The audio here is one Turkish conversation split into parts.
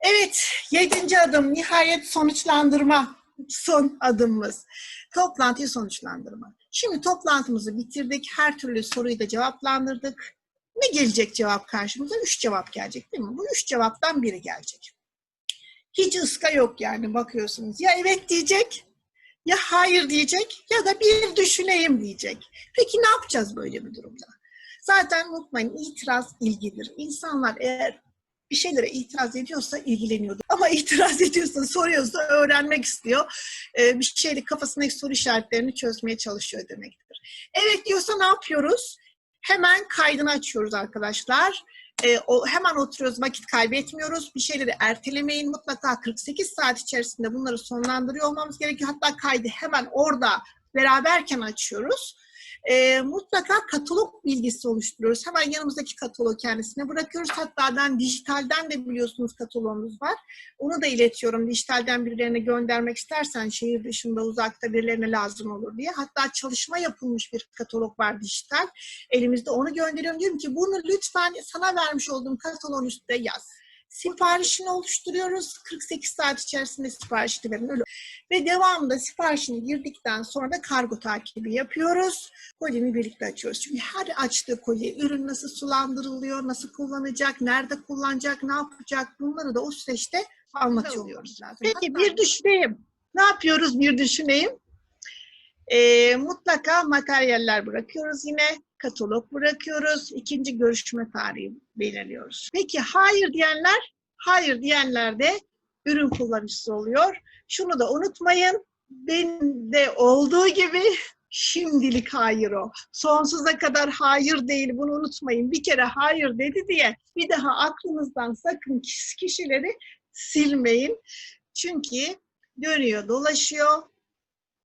Evet, yedinci adım nihayet sonuçlandırma son adımımız. Toplantıyı sonuçlandırma. Şimdi toplantımızı bitirdik. Her türlü soruyu da cevaplandırdık. Ne gelecek cevap karşımıza? Üç cevap gelecek değil mi? Bu üç cevaptan biri gelecek. Hiç ıska yok yani bakıyorsunuz. Ya evet diyecek, ya hayır diyecek ya da bir düşüneyim diyecek. Peki ne yapacağız böyle bir durumda? Zaten unutmayın itiraz ilgidir. İnsanlar eğer bir şeylere itiraz ediyorsa ilgileniyordur. Ama itiraz ediyorsa, soruyorsa öğrenmek istiyor. Ee, bir şeyle kafasındaki soru işaretlerini çözmeye çalışıyor demektir. Evet diyorsa ne yapıyoruz? Hemen kaydını açıyoruz arkadaşlar. Ee, o, hemen oturuyoruz, vakit kaybetmiyoruz. Bir şeyleri ertelemeyin. Mutlaka 48 saat içerisinde bunları sonlandırıyor olmamız gerekiyor. Hatta kaydı hemen orada beraberken açıyoruz. Ee, mutlaka katalog bilgisi oluşturuyoruz. Hemen yanımızdaki kataloğu kendisine bırakıyoruz. Hatta ben dijitalden de biliyorsunuz kataloğumuz var. Onu da iletiyorum. Dijitalden birilerine göndermek istersen şehir dışında uzakta birilerine lazım olur diye. Hatta çalışma yapılmış bir katalog var dijital. Elimizde onu gönderiyorum. Diyorum ki bunu lütfen sana vermiş olduğum kataloğun üstüne yaz. Siparişini oluşturuyoruz. 48 saat içerisinde siparişini verin. Öyle. Ve devamında siparişini girdikten sonra da kargo takibi yapıyoruz. Kolyemi birlikte açıyoruz. Çünkü her açtığı kolye ürün nasıl sulandırılıyor, nasıl kullanacak, nerede kullanacak, ne yapacak bunları da o süreçte anlatıyoruz. Peki bir düşüneyim. Ne yapıyoruz bir düşüneyim? Ee, mutlaka materyaller bırakıyoruz yine. Katalog bırakıyoruz. İkinci görüşme tarihi belirliyoruz. Peki hayır diyenler, hayır diyenler de ürün kullanıcısı oluyor. Şunu da unutmayın. Benim de olduğu gibi şimdilik hayır o. Sonsuza kadar hayır değil bunu unutmayın. Bir kere hayır dedi diye bir daha aklınızdan sakın kişileri silmeyin. Çünkü dönüyor dolaşıyor.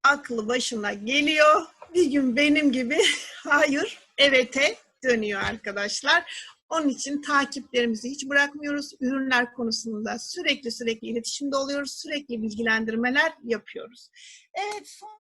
Aklı başına geliyor. Bir gün benim gibi hayır evete dönüyor arkadaşlar. Onun için takiplerimizi hiç bırakmıyoruz. Ürünler konusunda sürekli sürekli iletişimde oluyoruz. Sürekli bilgilendirmeler yapıyoruz. Evet son